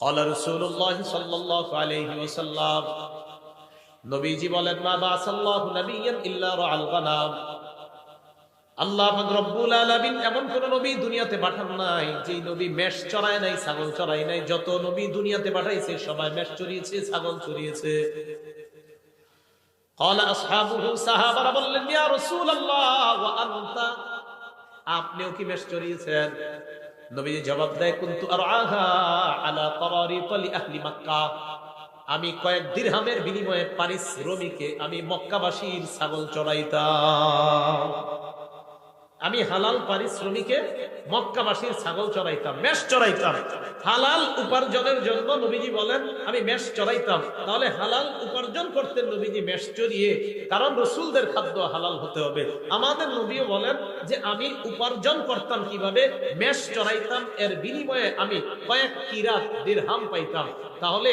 قال رسول الله صلى الله عليه وسلم নবীজি বলেন মা বাসাল্লাহু নাবিয়ান ইল্লা রাআল গানাম আল্লাহ পাক রব্বুল আলামিন এমন কোন নবী দুনিয়াতে পাঠান নাই যে নবী মেষ চড়ায় নাই ছাগল চড়ায় নাই যত নবী দুনিয়াতে পাঠাইছে সবাই মেষ চড়িয়েছে ছাগল চড়িয়েছে قال اصحابه সাহাবারা বললেন ইয়া রাসূলুল্লাহ ওয়া আনতা আপনিও কি মেষ চড়িয়েছেন নবীজি জবাব দেয় আর আহা আলা তারারিত লি আহলি মক্কা? আমি কয়েক দিরহামের বিনিময়ে পারিশ্রমিকে আমি মক্কাবাসীর ছাগল চড়াইতাম। আমি হালাল পারিশ্রমিকে মক্কাবাসীর ছাগল চড়াইতাম, মেষ চড়াইতাম। হালাল উপার্জনের জন্য নবীজি বলেন, আমি মেষ চড়াইতাম। তাহলে হালাল উপার্জন করতেন নবীজি মেষ চড়িয়ে, কারণ রসুলদের খাদ্য হালাল হতে হবে। আমাদের নবীও বলেন যে, আমি উপার্জন করতাম কীভাবে? মেষ চড়াইতাম, এর বিনিময়ে আমি কয়েক কিরাত দিরহাম পাইতাম। তাহলে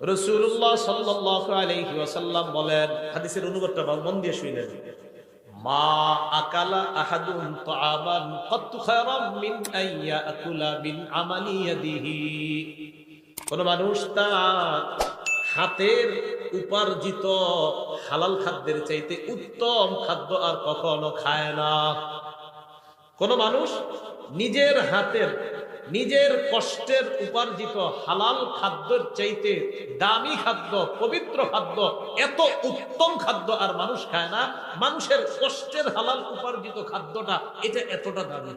রসুল্লাহ সাল্লাহ ওয়াসাল্লাম বলেন, হাদিসের অনুবাদটা মন দিয়ে শুনলেন মা আকালা কোন মানুষ তার হাতের উপার্জিত হালাল খাদ্যের চাইতে উত্তম খাদ্য আর কখনো খায় না। কোন মানুষ নিজের হাতের নিজের কষ্টের উপার্জিত হালাল খাদ্যের চাইতে দামি খাদ্য পবিত্র খাদ্য এত উত্তম খাদ্য আর মানুষ খায় না মানুষের কষ্টের হালাল উপার্জিত খাদ্যটা এটা এতটা দামি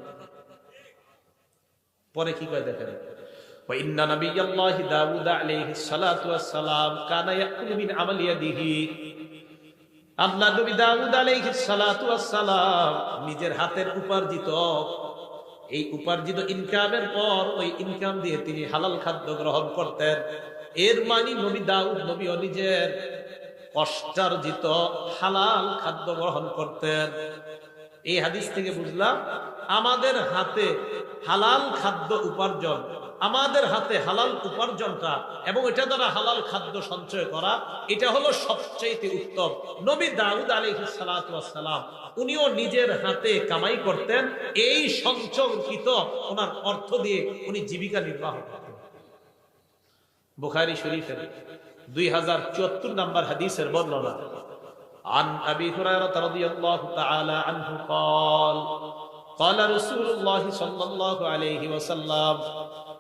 পরে কি করে দেখেন وإن نبي الله داود عليه الصلاة والسلام كان يأكل من عمل يده আল্লাহ নবী দাউদ আলাইহিস সালাতু ওয়াস সালাম নিজের হাতের উপার্জিত এই উপার্জিত ইনকামের পর ওই ইনকাম দিয়ে তিনি হালাল খাদ্য গ্রহণ করতেন। এর মানি নবী দাউদ, নবী নিজের কষ্টার্জিত হালাল খাদ্য গ্রহণ করতেন। এই হাদিস থেকে বুঝলাম, আমাদের হাতে হালাল খাদ্য উপার্জন আমাদের হাতে হালাল উপার্জনটা এবং এটা দ্বারা হালাল খাদ্য সঞ্চয় করা এটা হলো সবচাইতে উত্তম নবী দাউদ আলাইহিস সালাম উনিও নিজের হাতে কামাই করতেন এই সঞ্চয়কৃত ওনার অর্থ দিয়ে উনি জীবিকা নির্বাহ করতেন বুখারি শরীফের দুই হাজার চুয়াত্তর নম্বর হাদিসের বর্ণনা عن أبي هريرة رضي الله تعالى عنه قال قال رسول الله صلى الله عليه وسلم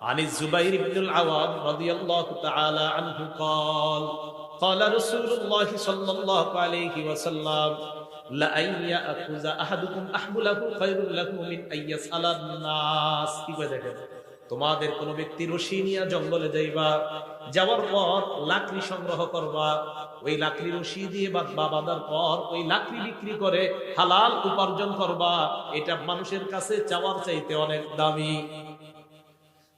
عن الزبير بن العوام رضي الله تعالى عنه قال قال رسول الله صلى الله عليه وسلم لأن يأخذ أحدكم أحمله خير له من أن يسأل الناس কি করে দেখেন তোমাদের কোন ব্যক্তি রশি নিয়ে জঙ্গলে যাইবা যাওয়ার পর লাকড়ি সংগ্রহ করবা ওই লাকড়ি রশি দিয়ে বাঁধবা বাঁধার পর ওই লাকড়ি বিক্রি করে হালাল উপার্জন করবা এটা মানুষের কাছে চাওয়ার চাইতে অনেক দামি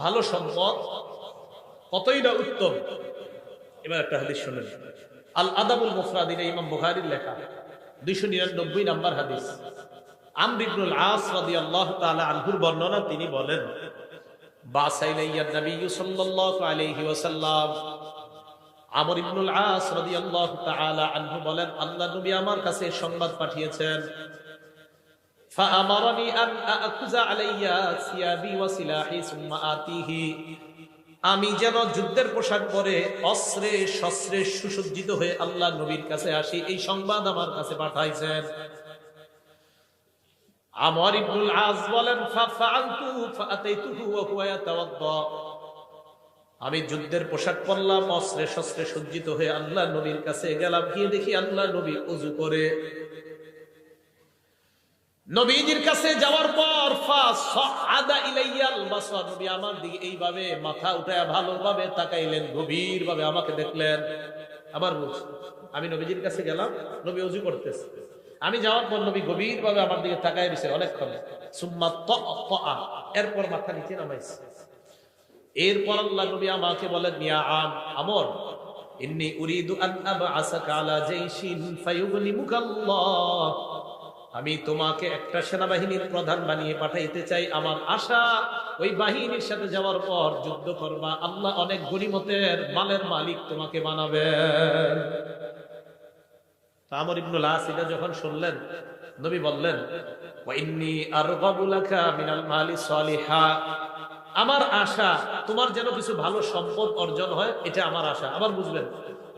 ভালো সম্পদ কতই না উত্তম? এবার একটা হাদিস শুনেন। আল আদাবুল মুফরাদিন ইমাম বুখারীর লেখা, দুইশো নিরানব্বই নাম্বার হাদিস। আমর ইবনুল আস রাদিয়াল্লাহু তাআলা আনহুর বর্ণনা তিনি বলেন, বাসাইলাইয়া নবী সাল্লাল্লাহু আলাইহি ওয়াসাল্লাম। আমর ইবনুল আস রাদিয়াল্লাহু তাআলা আনহু বলেন, আল্লাহ নবী আমার কাছে সংবাদ পাঠিয়েছেন فأمرني أن أأخذ علي ثيابي وسلاحي ثم آتيه আমি যেন যুদ্ধের পোশাক পরে অস্ত্রে শস্ত্রে সুসজ্জিত হয়ে আল্লাহ নবীর কাছে আসি এই সংবাদ আমার কাছে পাঠাইছেন আমর ইবনুল আজ বলেন ফাফআলতু ফাআতাইতুহু ওয়া হুয়া ইয়াতাওয়াদ্দা আমি যুদ্ধের পোশাক পরলাম অস্ত্রে শস্ত্রে সজ্জিত হয়ে আল্লাহ নবীর কাছে গেলাম গিয়ে দেখি আল্লাহ নবী অজু করে নবীজির কাছে যাওয়ার পর ফাসআদা ইলাইয়াল বাসার, নবী আমার দিকে এইভাবে মাথা উঠায় ভালোভাবে তাকাইলেন গভীর ভাবে আমাকে দেখলেন। আবার বলছি, আমি নবীজির কাছে গেলাম, নবী অজু করতেছে। আমি যাওয়ার পর নবী গভীর ভাবে আমার দিকে তাকাই দিছে অনেকক্ষণ। সুম্মা এরপর মাথা নিচে নামাইছে। এরপর আল্লাহ নবী আমাকে বলেন, ইয়া আম, আমর, ইন্নী উরিদু আন আবআসাকা আলা জাইশিন ফায়ুগনিমুকাল্লাহ আমি তোমাকে একটা সেনাবাহিনীর প্রধান বানিয়ে পাঠাইতে চাই। আমার আশা, ওই বাহিনীর সাথে যাওয়ার পর যুদ্ধ করবা। আল্লাহ অনেক গরিমতের মালের মালিক তোমাকে বানাবে। আমর ইবনুল আস যখন শুনলেন, নবী বললেন আমার আশা, তোমার যেন কিছু ভালো সম্পদ অর্জন হয়, এটা আমার আশা। আবার বুঝবেন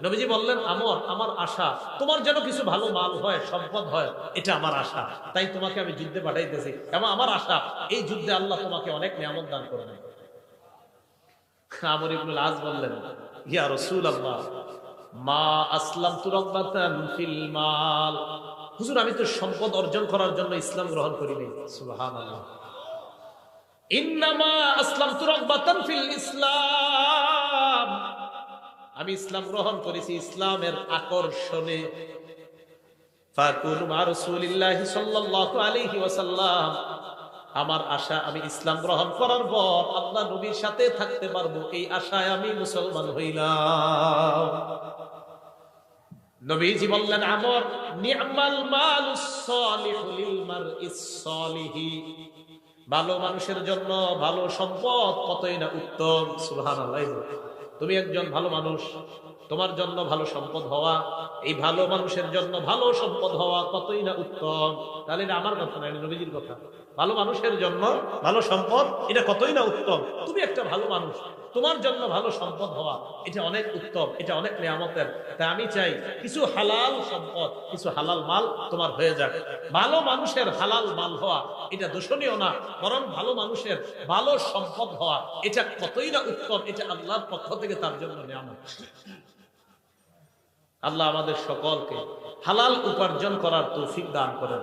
নবীজি বললেন, আমর, আমার আশা। তোমার যেন কিছু ভালো মাল হয়, সম্পদ হয়, এটা আমার আশা। তাই তোমাকে আমি যুদ্ধে পাঠাইতেছি। এবং আমার আশা, এই যুদ্ধে আল্লাহ তোমাকে অনেক নিয়ামত দান করবে আমর ইবনুল আজ বললেন, ইয়া রসুল আল্লাহ মা আসলাম ফিল মাল। হুজুর, আমি তো সম্পদ অর্জন করার জন্য ইসলাম গ্রহণ করিনি। সুবহানাল্লাহ। ইন্নামা আসলাম তুরব্বাতান ফিল ইসলাম। আমি ইসলাম গ্রহণ করেছি ইসলামের আকর্ষণে। আমার আশা, আমি ইসলাম গ্রহণ করার পর আল্লাহ নবীর সাথে থাকতে পারব, এই আশায় আমি মুসলমান হইলাম। নবীজি বললেন, আমর সালিহি। ভালো মানুষের জন্য ভালো সম্পদ কতই না উত্তম, সুবহানাল্লাহ। তুমি একজন ভালো মানুষ, তোমার জন্য ভালো সম্পদ হওয়া, এই ভালো মানুষের জন্য ভালো সম্পদ হওয়া কতই না উত্তম। তাহলে আমার কথা না নবীজির কথা। ভালো মানুষের জন্য ভালো সম্পদ, এটা কতই না উত্তম? তুমি একটা ভালো মানুষ, তোমার জন্য ভালো সম্পদ হওয়া, এটা অনেক উত্তম, এটা অনেক নিয়ামতের। তাই আমি চাই কিছু হালাল সম্পদ, কিছু হালাল মাল তোমার হয়ে যাক। ভালো মানুষের হালাল মাল হওয়া, এটা দূষণীয় না, বরং ভালো মানুষের ভালো সম্পদ হওয়া, এটা কতই না উত্তম, এটা আল্লাহর পক্ষ থেকে তার জন্য নিয়ামত। আল্লাহ আমাদের সকলকে হালাল উপার্জন করার তৌফিক দান করেন।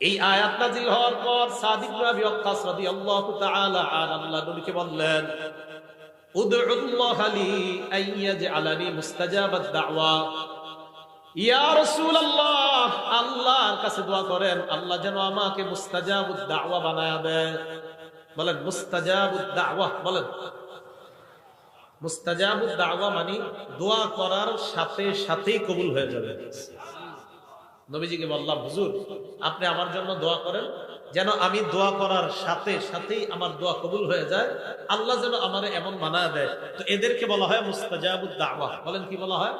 এই আয়াত নাজিল হওয়ার পর সাদিক রাবি ওয়াক্কাস রাদিয়াল্লাহু তাআলা আর আল্লাহ নবীকে বললেন, উদউল্লাহ লি আইয়াজআলানি মুস্তাজাবাদ দাওয়া। ইয়া রাসূলুল্লাহ, আল্লাহর কাছে দোয়া করেন, আল্লাহ যেন আমাকে মুস্তাজাবুদ দাওয়া বানায়া দেয় বলেন, মুস্তাজাবুদ দাওয়া? বলেন। মুস্তাজাবুদ দাওয়া মানে দোয়া করার সাথে সাথেই কবুল হয়ে যাবে। নবীজিকে বললাম, হুজুর, আপনি আমার জন্য দোয়া করেন যেন আমি দোয়া করার সাথে সাথেই আমার দোয়া কবুল হয়ে যায়। আল্লাহ যেন আমার এমন মানায় দেয়। তো এদেরকে বলা হয় মুস্তাজাবুদ দাওয়া। বলেন কি বলা হয়?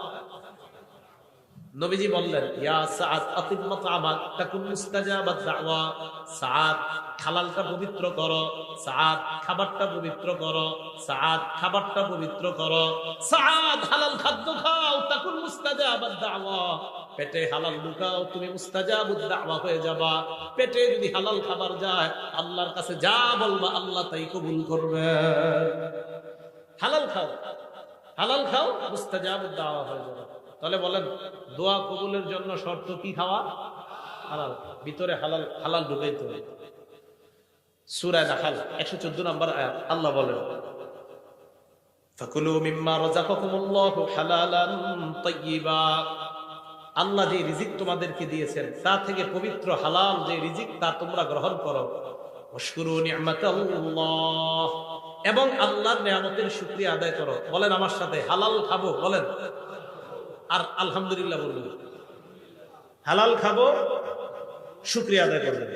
খাবারটা পবিত্র করো। সাআদ, হালাল খাদ্য খাও, তাকুন মুস্তাজাবাদ দাওয়া। পেটে হালাল ঢুকাও তুমি মুস্তাজাবুদ দাওয়া হয়ে যাবা। পেটে যদি হালাল খাবার যায়, আল্লাহর কাছে যা বলবা, আল্লাহ তাই কবুল করবে। হালাল খাও হালাল খাও মুস্তাজাব দাওয়া হয়ে যাবে। তাহলে বলেন, দোয়া কবুলের জন্য শর্ত কি খাওয়া? হালাল, ভিতরে হালাল হালাল ঢুকাইতে হবে সুরায় নাহাল একশো চোদ্দ নম্বর আয়াত, আল্লাহ বলেন, ফাকুলু মিম্মা রাযাকাকুমুল্লাহু হালালান তাইয়্যিবা আল্লাহ যে রিজিক তোমাদেরকে দিয়েছেন, তা থেকে পবিত্র হালাল যে রিজিক, তা তোমরা গ্রহণ করো। এবং আল্লাহর নিয়ামতের শুক্রিয়া আদায় করো। বলেন আমার সাথে, হালাল খাব, বলেন। আর আলহামদুলিল্লাহ বলবেন হালাল খাব, শুক্রিয়া আদায় করবেন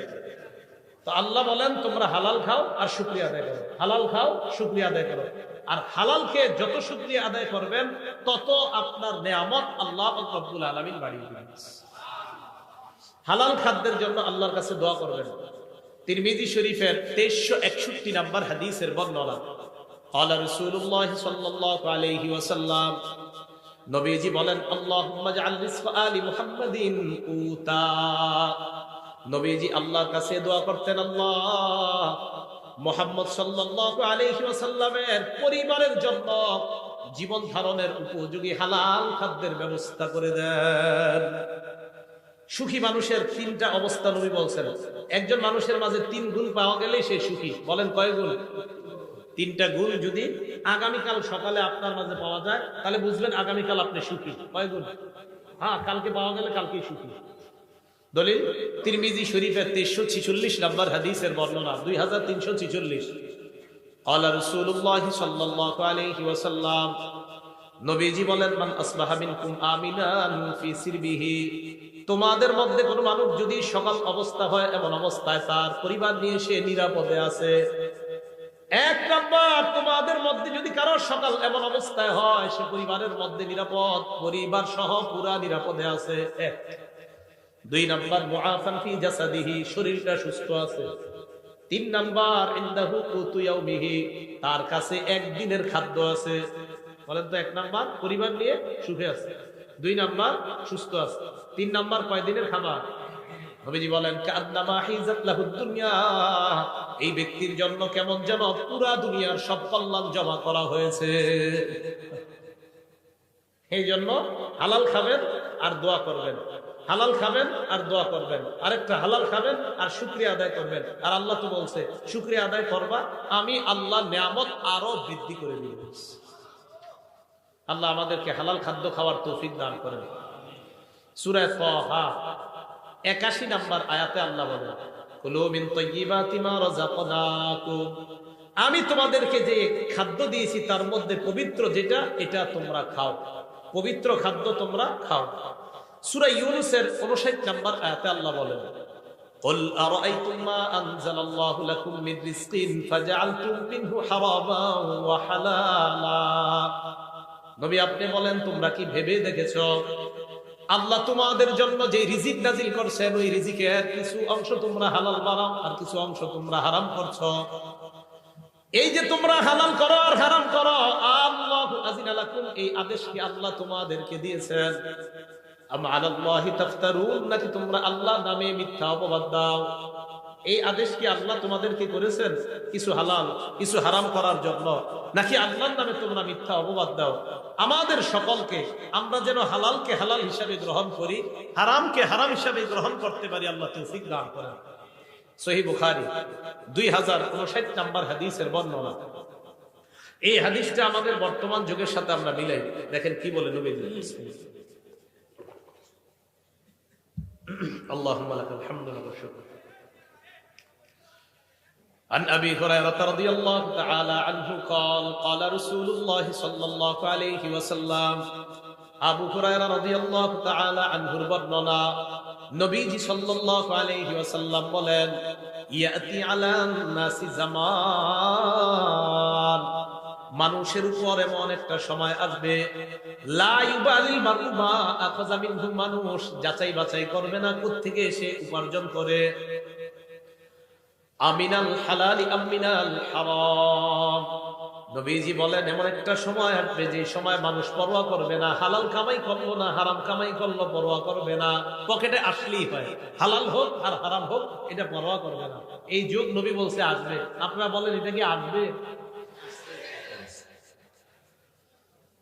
তো আল্লাহ বলেন, তোমরা হালাল খাও আর শুক্রিয়া আদায় করো। হালাল খাও, শুক্রিয়া আদায় করো। আর হালাল খেয়ে যত শুক্রিয়া আদায় করবেন তত আপনার নেয়ামত আল্লাহ রব্বুল আলমিন বাড়িয়ে দিবেন হালাল খাদ্যের জন্য আল্লাহর কাছে দোয়া করবেন তিরমিজি শরীফের তেইশশো একষট্টি নাম্বার হাদিসের বর্ণনা قال رسول الله صلى الله عليه وسلم নবীজি বলেন আল্লাহুম্মা জাআল রিজকা আলি মুহাম্মাদিন কুতা নবীজি আল্লাহর কাছে দোয়া করতেন আল্লাহ মোহাম্মদ সাল্লাল্লাহু আলাইহি ওয়াসাল্লামের পরিবারের জন্য জীবন ধারণের উপযোগী হালাল খাদ্যের ব্যবস্থা করে দেন। সুখী মানুষের তিনটা অবস্থা নবী বলছেন। একজন মানুষের মাঝে তিন গুণ পাওয়া গেলে সে সুখী। বলেন কয় গুণ? তিনটা গুণ যদি আগামীকাল সকালে আপনার মাঝে পাওয়া যায়, তাহলে বুঝবেন আগামীকাল আপনি সুখী। কয় গুণ? হ্যাঁ কালকে পাওয়া গেলে কালকেই সুখী। দলিল তিরমিজি শরীফের তেইশশো ছিচল্লিশ নম্বর হাদিসের বর্ণনা দুই হাজার তিনশো ছিচল্লিশ قال رسول الله صلى الله عليه وسلم নবীজি বলেন মান আসবাহা মিনকুম আমিনান ফি সিরবিহি তোমাদের মধ্যে কোনো মানুষ যদি সকাল অবস্থা হয় এমন অবস্থায় তার পরিবার নিয়ে সে নিরাপদে আছে এক নম্বর তোমাদের মধ্যে যদি কারোর সকাল এমন অবস্থায় হয় সে পরিবারের মধ্যে নিরাপদ পরিবার সহ পুরা নিরাপদে আছে এক দুই নাম্বার, মুআফান ফি জাসাদিহি, শরীরটা সুস্থ আছে। তিন নাম্বার, ইনদাহু কুতু ইয়াউমিহি, তার কাছে একদিনের খাদ্য আছে। বলেন তো, এক নাম্বার, পরিবার নিয়ে সুখে আছে। দুই নাম্বার, সুস্থ আছে। তিন নাম্বার, কয় দিনের খাবার? নবীজি বলেন, কান্নামা হিজাত লাহুদ দুনিয়া। এই ব্যক্তির জন্য কেমন যেন পুরা দুনিয়ার সব কল্যাণ জমা করা হয়েছে। এই জন্য হালাল খাবেন আর দোয়া করবেন। হালাল খাবেন আর দোয়া করবেন। আরেকটা, হালাল খাবেন আর শুক্রিয়া আদায় করবেন। আর আল্লাহ তো বলছে, শুক্রিয়া আদায় করবা, আমি আল্লাহ নিয়ামত আরও বৃদ্ধি করে দিব। আল্লাহ আমাদেরকে হালাল খাদ্য খাওয়ার তৌফিক দান করেন। সুরায় ফহা একাশি নাম্বার আয়াতে আল্লাহ বলেন আমি তোমাদেরকে যে খাদ্য দিয়েছি, তার মধ্যে পবিত্র যেটা, এটা তোমরা খাও। পবিত্র খাদ্য তোমরা খাও। সূরা ইউনূসের 59 নাম্বার আয়াতে আল্লাহ বলেন قل أرأيتم ما أنزل الله لكم من رزق فجعلتم منه حراما وحلالا নবী আপনি বলেন তোমরা কি ভেবে দেখেছো আল্লাহ তোমাদের জন্য যে রিজিক নাজিল করছেন ওই রিজিকের কিছু অংশ তোমরা হালাল বানাও আর কিছু অংশ তোমরা হারাম করছো এই যে তোমরা হালাল করো আর হারাম করো আল্লাহ আজিন আলাকুম এই আদেশ কি আল্লাহ তোমাদেরকে দিয়েছেন আম আলাল্লাহি তাফতারুন নাকি তোমরা আল্লাহ নামে মিথ্যা অপবাদ দাও? এই আদেশ কি আল্লাহ করেছেন? কিছু কিছু হারাম করার নাকি আল্লাহর নামে তোমরা মিথ্যা অপবাদ দাও? আমাদের সকলকে আমরা যেন হালালকে হালাল হিসাবে গ্রহণ করি, হারামকে হারাম হিসাবে গ্রহণ করতে পারি, আল্লাহ তৌফিক দান করেন। সহি বুখারি, দুই হাজার উনষাট নাম্বার হাদিসের বর্ণনা। এই হাদিসটা আমাদের বর্তমান যুগের সাথে আমরা মিলাই। দেখেন কি বলে নবী আল্লাহ الحمد والشكر عن أبي هريرة رضي الله تعالى عنه قال قال رسول الله صلى الله عليه وسلم আবু হুরায়রা রাদিয়াল্লাহু তাআলা আনহুর বর্ণনা নবীজি সাল্লাল্লাহু আলাইহি ওয়াসাল্লাম বলেন ইয়াতি আলা নাসি জামান মানুষের উপর এমন একটা সময় আসবে মানুষ, যাচাই বাছাই করবে না কোত্থেকে এসে উপার্জন করে। আমিনাল হালালি আমিনাল হারাম। নবীজি বলেন, এমন একটা সময় আসবে যে সময় মানুষ পরোয়া করবে না, হালাল কামাই করল না, হারাম কামাই করল, পরোয়া করবে না। পকেটে আসলেই হয়, হালাল হোক আর হারাম হোক, এটা পরোয়া করবে না। এই যুগ নবী বলছে, আসবে। আপনারা বলেন, এটা কি আসবে?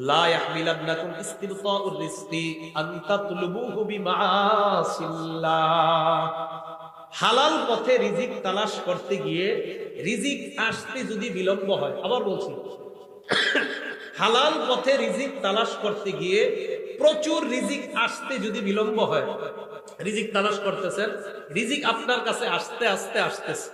লা হালাল পথে রিজিক তালাশ করতে গিয়ে রিজিক আসতে যদি বিলম্ব হয়, আবার বলছি, হালাল পথে রিজিক তালাশ করতে গিয়ে প্রচুর রিজিক আসতে যদি বিলম্ব হয়, রিজিক তালাশ করতেছেন, রিজিক আপনার কাছে আসতে আসতে, আসতেছে।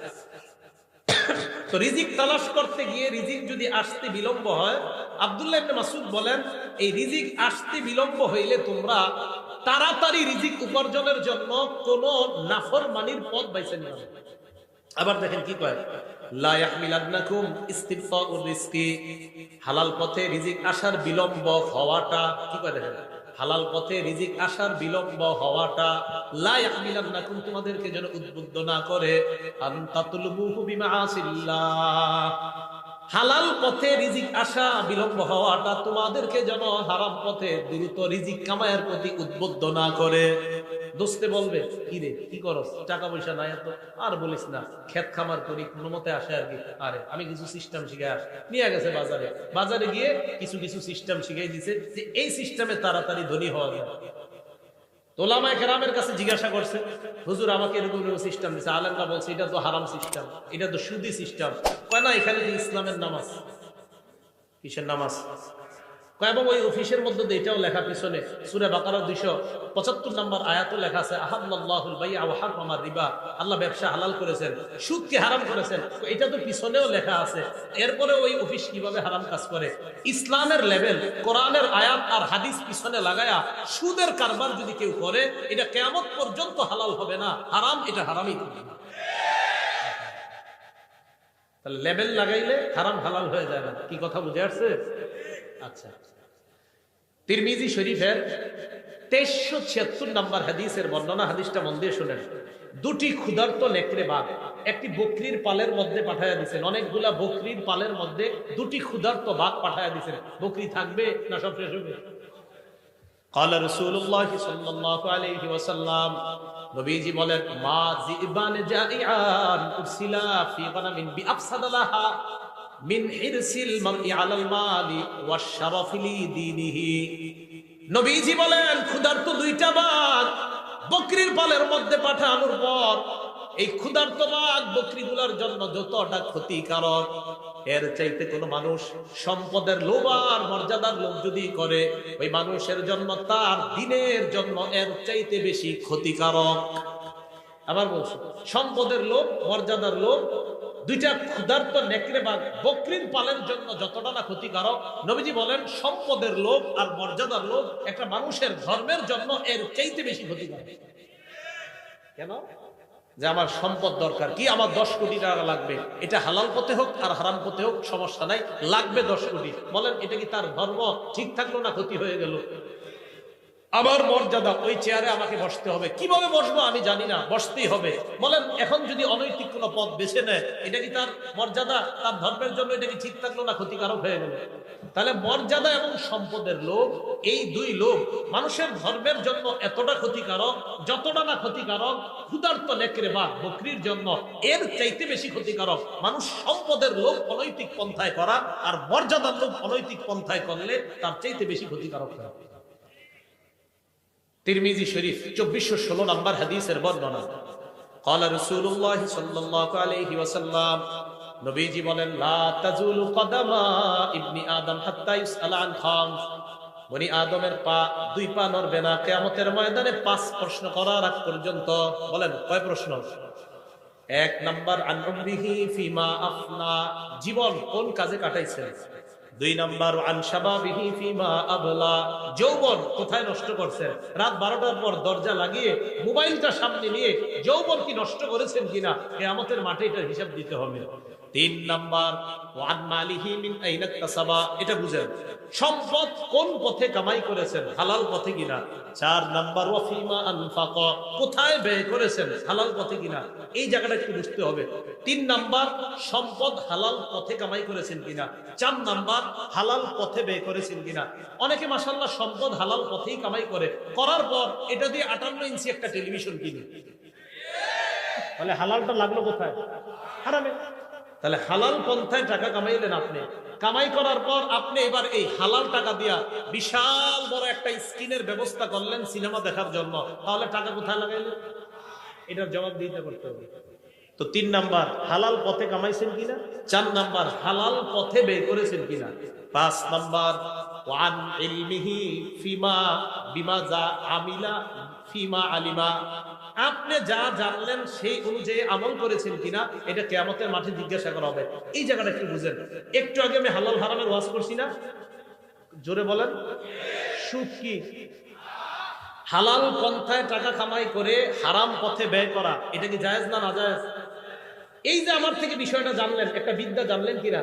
তো রিজিক তালাশ করতে গিয়ে রিজিক যদি আসতে বিলম্ব হয়, আব্দুল্লাহ ইবনে মাসুদ বলেন, এই রিজিক আসতে বিলম্ব হইলে তোমরা তাড়াতাড়ি রিজিক উপার্জনের জন্য কোন নাফর মানির পথ বাইছে নিও আবার দেখেন কি কয় হালাল পথে রিজিক আসার বিলম্ব হওয়াটা কি কয় দেখেন? হালাল পথে রিজিক আসার বিলম্ব হওয়াটা লাই আমিলাম না কোন তোমাদেরকে যেন উদ্বুদ্ধ না করে। আন বিমা বিমাআসিল্লাহ। হালাল পথে রিজিক আসা, বিলম্ব হওয়াটা তোমাদেরকে যেন হারাম পথে দ্রুত রিজিক কামায়ের প্রতি উদ্বুদ্ধ না করে। দোস্তে বলবে, কি রে, কি করস? টাকা পয়সা নাই এত? আর বলিস না, ক্ষেত খামার করি, কোনো মতে আসে আর কি? আরে, আমি কিছু সিস্টেম শিখে আস। নিয়ে গেছে বাজারে। বাজারে গিয়ে কিছু কিছু সিস্টেম শিখাই দিছে যে, এই সিস্টেমে তাড়াতাড়ি ধনী হওয়া যায়। তোলামায় কেরামের কাছে জিজ্ঞাসা করছে, হুজুর, আমাকে এরকম সিস্টেম দিচ্ছে আলেমরা বলছে, এটা তো হারাম সিস্টেম এটা তো সুদি সিস্টেম না, এখানে যে ইসলামের নামাজ। কিসের নামাজ? এবং ওই অফিসের মধ্যে এটাও লেখা পিছনে, সুরে বাকারা দুইশো পঁচাত্তর নম্বর আয়াতও লেখা আছে আহাদুল ভাই আহার মামার রিবা। আল্লাহ ব্যবসা হালাল করেছেন, সুদকে হারাম করেছেন এটা তো পিছনেও লেখা আছে। এরপরে ওই অফিস কীভাবে হারাম কাজ করে? ইসলামের লেভেল, কোরআনের আয়াত আর হাদিস পিছনে লাগায়া সুদের কারবার যদি কেউ করে, এটা কেমন পর্যন্ত হালাল হবে না, হারাম এটা হারামই থাকবে তাহলে লেভেল লাগাইলে হারাম হালাল হয়ে যায় না। কি কথা বুঝে আসছে? আচ্ছা তিরমিজি শরীফের তেইশশো ছিয়াত্তর নাম্বার হাদিসের বর্ণনা হাদিসটা মন দিয়ে শুনেন দুটি ক্ষুধার্ত নেকড়ে বাঘ একটি বকরির পালের মধ্যে পাঠাইয়া দিচ্ছেন অনেকগুলা বকরির পালের মধ্যে দুটি ক্ষুধার্ত বাঘ পাঠাইয়া দিচ্ছেন বকরি থাকবে না সব শেষ হবে قال رسول الله صلى الله عليه وسلم নবীজি বলেন মা জিবান জাইআন উরসিলা ফি গানামিন বিআফসাদ লাহা মিন হিরসিল মারই আলাল মালি ওয়াশরাফি লিদীনিহি নবীজি বলেন, ক্ষুধার্ত দুইটা বাঘ বকরির পালের মধ্যে পাঠানোর পর এই ক্ষুধার্ত বাঘ বকরিগুলোর জন্য যতটা ক্ষতিকারক, এর চাইতে কোনো মানুষ সম্পদের লোভ আর মর্যাদার লোভ যদি করে, ওই মানুষের জন্য তার দিনের জন্য এর চাইতে বেশি ক্ষতিকারক। আবার বলছি, সম্পদের লোভ, মর্যাদার লোভ দুইটা ক্ষুধার্ত নেকড়ে বাঘ বকরির পালের জন্য যতটা না ক্ষতিকারক, নবীজি বলেন, সম্পদের লোভ আর মর্যাদার লোভ একটা মানুষের ধর্মের জন্য এর চাইতে বেশি ক্ষতিকারক। কেন? যে আমার সম্পদ দরকার। কি আমার দশ কোটি টাকা লাগবে? এটা হালাল পথে হোক আর হারাম পথে হোক, সমস্যা নাই। লাগবে দশ কোটি। বলেন, এটা কি তার ধর্ম? ঠিক থাকল না, ক্ষতি হয়ে গেল? আমার মর্যাদা, ওই চেয়ারে আমাকে বসতে হবে। কীভাবে বসবো আমি জানি না, বসতেই হবে। বলেন, এখন যদি অনৈতিক কোনো পথ বেছে নেয়, এটা কি তার মর্যাদা? তার ধর্মের জন্য এটা কি ঠিক থাকল না ক্ষতিকারক হয়ে গেল? তাহলে মর্যাদা এবং সম্পদের লোভ, এই দুই লোভ, মানুষের ধর্মের জন্য এতটা ক্ষতিকারক, যতটা না ক্ষতিকারক, ক্ষুধার্ত নেকড়ে বা বকরির জন্য এর চাইতে বেশি ক্ষতিকারক। মানুষ সম্পদের লোভ অনৈতিক পন্থায় করা আর মর্যাদার লোভ অনৈতিক পন্থায় করলে তার চাইতে বেশি ক্ষতিকারক হয় তিরমিজি শরীফ চব্বিশশো ষোলো নম্বর হাদিসের বর্ণনা قال رسول الله صلى الله عليه وسلم নবীজি বলেন লা তাজুলু কদামা ইবনি আদম হাত্তা ইউসআল আন খামস বনি আদমের পা দুই পা নড়বে না কিয়ামতের ময়দানে পাঁচ প্রশ্ন করার আগ পর্যন্ত বলেন কয় প্রশ্ন এক নাম্বার আন উমরিহি ফিমা আফনা জীবন কোন কাজে কাটাইছেন দুই নাম্বার আবলা। যৌবন কোথায় নষ্ট করছেন? রাত বারোটার পর দরজা লাগিয়ে মোবাইলটা সামনে নিয়ে যৌবন কি নষ্ট করেছেন কিনা? কেয়ামতের মাঠে এটার হিসাব দিতে হবে। তিন নাম্বার এটা বুঝেন। সম্পদ কোন পথে কামাই করেছেন, হালাল পথে কিনা? চার নাম্বার কোথায় ব্যয় করেছেন, হালাল পথে কিনা? এই জায়গাটা একটু বুঝতে হবে। তিন সম্পদ হালাল পথে কামাই করেছেন কিনা? চার হালাল পথে ব্যয় করেছেন কিনা? অনেকে মাসাল্লাহ সম্পদ হালাল পথেই কামাই করে। করার পর এটা দিয়ে আটান্ন ইঞ্চি একটা টেলিভিশন কিনে। তাহলে হালালটা লাগল কোথায়? হারামে। তাহলে হালাল পন্থায় টাকা কামাইলেন আপনি। কামাই করার পর আপনি এবার এই হালাল টাকা দিয়া বিশাল বড় একটা স্ক্রিনের ব্যবস্থা করলেন সিনেমা দেখার জন্য। তাহলে টাকা কোথায় লাগাইলেন? এটার জবাব দিতে করতে হবে। তো তিন নাম্বার, হালাল পথে কামাইছেন কিনা? চার নাম্বার, হালাল পথে বের করেছেন কিনা? পাঁচ নাম্বার, ওয়ান ইলমিহি ফিমা বিমা যা আমিলা ফিমা আলিমা। আপনি যা জানলেন সেই অনুযায়ী আমল করেছেন কিনা, এটা কেয়ামতের মাঠে জিজ্ঞাসা করা হবে। এই জায়গাটা একটু বুঝেন। একটু আগে আমি হালাল হারামের ওয়াজ করছি না? জোরে বলেন। সুদ কি? হালাল পন্থায় টাকা কামাই করে হারাম পথে ব্যয় করা, এটা কি জায়েজ না না জায়েজ এই যে আমার থেকে বিষয়টা জানলেন, একটা বিদ্যা জানলেন কিনা?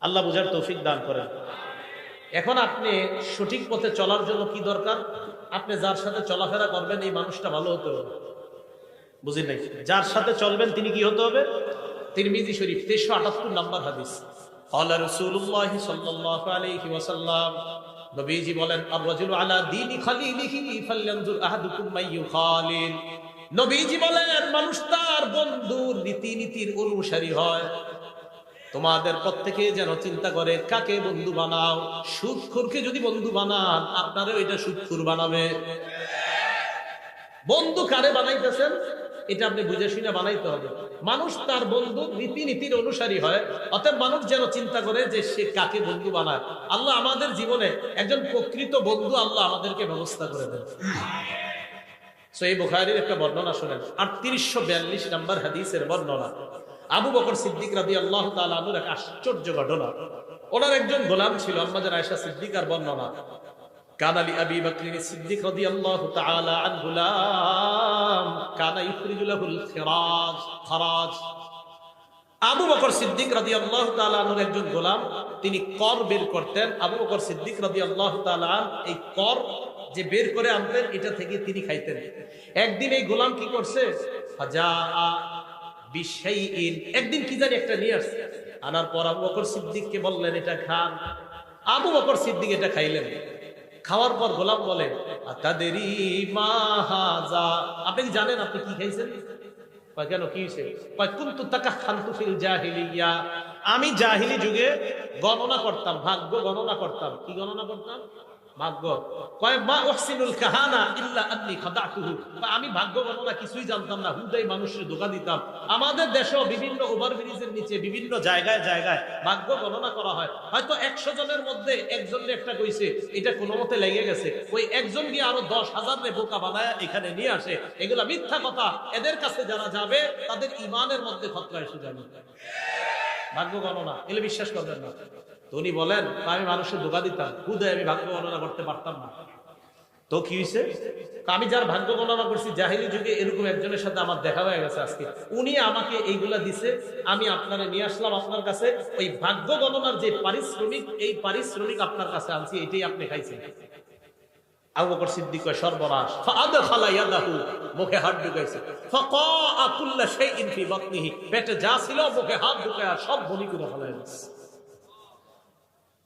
আল্লাহ বুঝার তৌফিক দান করেন। এখন আপনি সঠিক পথে চলার জন্য কি দরকার? আপনি যার সাথে চলাফেরা করবেন, এই মানুষটা ভালো হতে হবে। বুঝি নাই? যার সাথে চলবেন, তিনি কি হতে হবে? তিরমিজি শরীফ, তেইশশো আটাত্তর নাম্বার হাদিস। মানুষ তার বন্ধুর নীতি নীতির অনুসারী হয়। তোমাদের প্রত্যেকে যেন চিন্তা করে, কাকে বন্ধু বানাও? সুদখুরকে যদি বন্ধু বানান আপনারা ওইটা সুদখুর বানাবে। বন্ধু কারে বানাইতেছেন? এটা আপনি বুঝে শুনে বানাইতে হবে। মানুষ তার বন্ধু রীতি নীতির অনুসারী হয়, অতএব মানুষ যেন চিন্তা করে যে সে কাকে বন্ধু বানায়। আল্লাহ আমাদের জীবনে একজন প্রকৃত বন্ধু আল্লাহ আমাদেরকে ব্যবস্থা করে দেন। সো এই বুখারির একটা বর্ণনা শোনেন। আটত্রিশশো বিয়াল্লিশ নাম্বার হাদিসের বর্ণনা। আবু বকর সিদ্দিক রাদি আল্লাহ তালুর এক আশ্চর্য ঘটনা। ওনার একজন গোলাম ছিল আম্মাজার আয়সা আবি সিদ্দিক আর বর্ণনা বকর সিদ্দিক একজন গোলাম, তিনি কর বের করতেন। আবু বকর সিদ্দিক রাজি আল্লাহ এই কর যে বের করে আনতেন, এটা থেকে তিনি খাইতেন। একদিন এই গোলাম কি করছে? একদিন কি জানি একটা নিয়ে আসছে, আনার পর আবু বকর সিদ্দিককে বললেন, এটা খান আবু বকর সিদ্দিক এটা খাইলেন। খাওয়ার পর গোলাম বলে তাদেরই মাহাজা আপনি কি জানেন আপনি কি খাইছেন? আমি জাহিলি যুগে গণনা করতাম, ভাগ্য গণনা করতাম। কি গণনা করতাম? ভাগ্য। আমি ভাগ্য গণনা কিছুই জানতাম না। হুদাই মানুষের ধোকা দিতাম। আমাদের দেশেও বিভিন্ন ওভারব্রিজের নিচে বিভিন্ন জায়গায় জায়গায় ভাগ্য গণনা করা হয়। হয়তো একশো জনের মধ্যে একজনের একটা কইছে, এটা কোনো মতে লেগে গেছে। ওই একজন গিয়ে আরও দশ হাজার রে বোকা বানায় এখানে নিয়ে আসে। এগুলা মিথ্যা কথা। এদের কাছে যারা যাবে, তাদের ইমানের মধ্যে খতরা এসে যাবে। ভাগ্য গণনা এগুলো বিশ্বাস করবেন না। তো উনি বলেন আমি মানুষের ধোকা দিতাম। হুদয় আমি ভাগ্য গণনা করতে পারতাম না। তো কি হয়েছে আমি যার ভাগ্য গণনা করছি, জাহিলি যুগে এরকম একজনের সাথে আমার দেখা হয়ে গেছে আজকে। উনি আমাকে এইগুলা দিছে, আমি আপনারা নিয়ে আসলাম আপনার কাছে। ওই ভাগ্য গণনার যে পারিশ্রমিক, এই পারিশ্রমিক আপনার কাছে আনছি, এটাই আপনি খাইছেন। আবু সর্বনাশ। মুখে হাত ঢুকাইছে।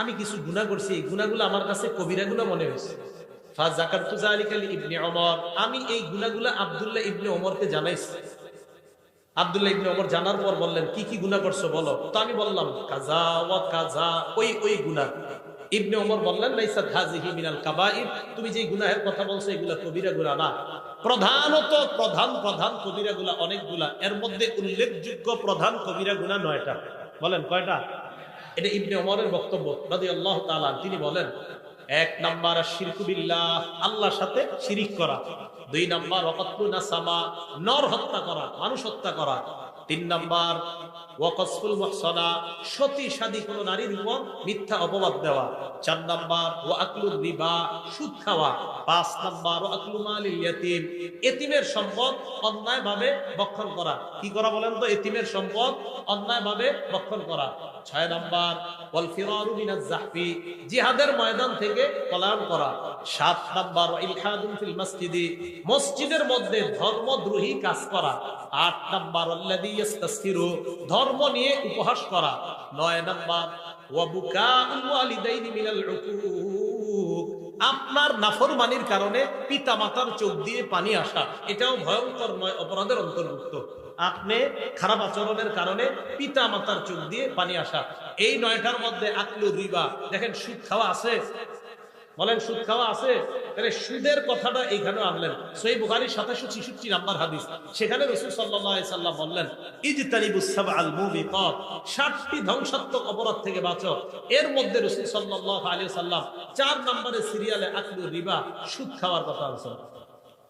আমি কিছু গুনাহ করছি, এই গুনাহগুলো আমার কাছে কবিরা গুনাহ মনে হয়েছে। ওমর। আমি এই গুনাহগুলো আব্দুল্লাহ ইবনে ওমরকে জানাইছি। আব্দুল্লাহ ইবনে ওমর জানার পর বললেন, কি কি গুনাহ করছ বলো? তো আমি বললাম, কাজা ওয়া কাজা, ওই ওই গুনাহ। ইবনে বললেন তুমি যে গুনাহের কথা বলছো, এগুলা কবিরা গুনাহ না। প্রধানত প্রধান প্রধান কবিরা গুলা অনেকগুলা। এর মধ্যে উল্লেখযোগ্য প্রধান কবিরা গুলা নয়টা। বলেন, কয়টা? এটা ইবনে অমরের বক্তব্য রাজি আল্লাহ তালা তিনি বলেন, এক নাম্বার শিরকুবিল্লাহ আল্লাহর সাথে শিরিক করা। দুই নাম্বার ওয়াকাতু নাসামা নর হত্যা করা, মানুষ হত্যা করা। তিন নাম্বার ওয়াকসফুল মুহসানা, সতী সাদী কোন নারীর উপর মিথ্যা অপবাদ দেওয়া। চার নাম্বার ও আকলুর রিবা, সুদ খাওয়া। পাঁচ নাম্বার ও আকলু মালিল ইয়াতিম, এতিমের সম্পদ অন্যায়ভাবে ভক্ষণ করা। কি করা বলেন তো? এতিমের সম্পদ অন্যায়ভাবে ভক্ষণ করা। ছয় নাম্বার, ওয়াল ফিরারু মিনাজ জাহফি, জিহাদের ময়দান থেকে পলায়ন করা। সাত নাম্বার ইলহাদুন ফিল মসজিদি, মসজিদের মধ্যে ধর্মদ্রোহী কাজ করা। আট নাম্বার আল্লাযী ধর্ম নিয়ে উপহাস করা। নয় নাম্বার আপনার নাফরমানির কারণে পিতা মাতার চোখ দিয়ে পানি আসা, এটাও ভয়ঙ্কর নয়, অপরাধের অন্তর্ভুক্ত। আপনি খারাপ আচরণের কারণে পিতা মাতার চোখ দিয়ে পানি আসা। এই নয়টার মধ্যে আকলু রিবা, দেখেন সুদ খাওয়া আছে? বলেন, সুদ খাওয়া আছে? তাহলে সুদের কথাটা এইখানে আনলেন। সই বুখারির সাতাশো ছিষট্টি নাম্বার হাদিস। সেখানে রসুল সাল্লাহ বললেন ইজতানিবুসাব আল ষাটটি ধ্বংসাত্মক অপরাধ থেকে বাঁচো। এর মধ্যে রসুল সাল্লাহ আলী সাল্লাম চার নম্বরের সিরিয়ালে আকলু রিবা, সুদ খাওয়ার কথা আছে